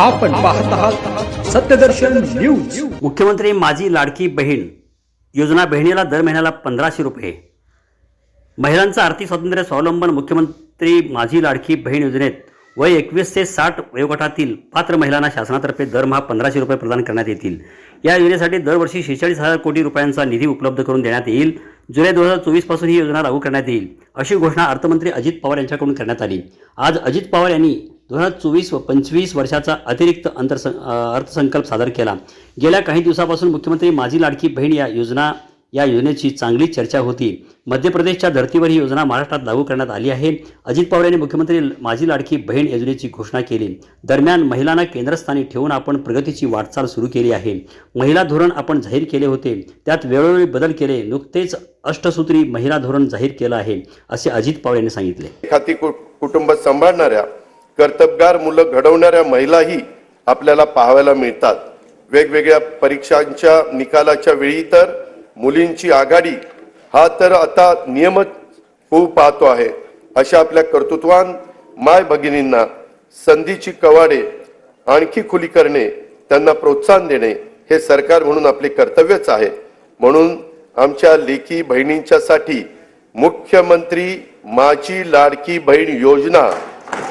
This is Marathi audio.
आपण पाहत आहात सत्यदर्शन न्यूज. मुख्यमंत्री माझी लाडकी बहीण योजना बहिणीला दर महिन्याला पंधराशे रुपये. महिलांचं आर्थिक स्वातंत्र्य स्वावलंबन मुख्यमंत्री माझी लाडकी बहीण योजनेत वय एकवीस ते साठ वयोगटातील पात्र महिलांना शासनातर्फे दरमहा पंधराशे रुपये प्रदान करण्यात येतील. या योजनेसाठी दरवर्षी शेहेचाळीस हजार कोटी रुपयांचा निधी उपलब्ध करून देण्यात येईल. जुलै दोन हजार चोवीसपासून ही योजना लागू करण्यात येईल. अशी घोषणा अर्थमंत्री अजित पवार यांच्याकडून करण्यात आली. आज अजित पवार यांनी दोन हजार चोवीस व पंचवीस वर्षाचा अतिरिक्त अंतर्स अर्थसंकल्प सादर केला. गेल्या काही दिवसापासून मुख्यमंत्री माझी लाडकी बहीण या योजना या योजनेची चांगली चर्चा होती. मध्य प्रदेशच्या धर्तीवर ही योजना महाराष्ट्रात लागू करण्यात आली आहे. अजित पवार यांनी मुख्यमंत्री माझी लाडकी बहीण योजनेची घोषणा केली. दरम्यान महिलांना केंद्रस्थानी ठेवून आपण प्रगतीची वाटचाल सुरू केली आहे. महिला धोरण आपण जाहीर केले होते. त्यात वेळोवेळी बदल केले. नुकतेच अष्टसूत्री महिला धोरण जाहीर केलं आहे असे अजित पवार यांनी सांगितले. एखादी कुटुंब सांभाळणाऱ्या कर्तबगार मुलं घडवणाऱ्या महिलाही आपल्याला पाहायला मिळतात. वेगवेगळ्या परीक्षांच्या निकालाच्या वेळी तर मुलींची आघाडी हा तर आता नियमच होऊ पाहतो आहे. अशा आपल्या कर्तृत्वान माय भगिनींना संधीची कवाडे आणखी खुली करणे त्यांना प्रोत्साहन देणे हे सरकार म्हणून आपले कर्तव्यच आहे. म्हणून आमच्या लेकी बहिणींच्यासाठी मुख्यमंत्री माझी लाडकी बहीण योजना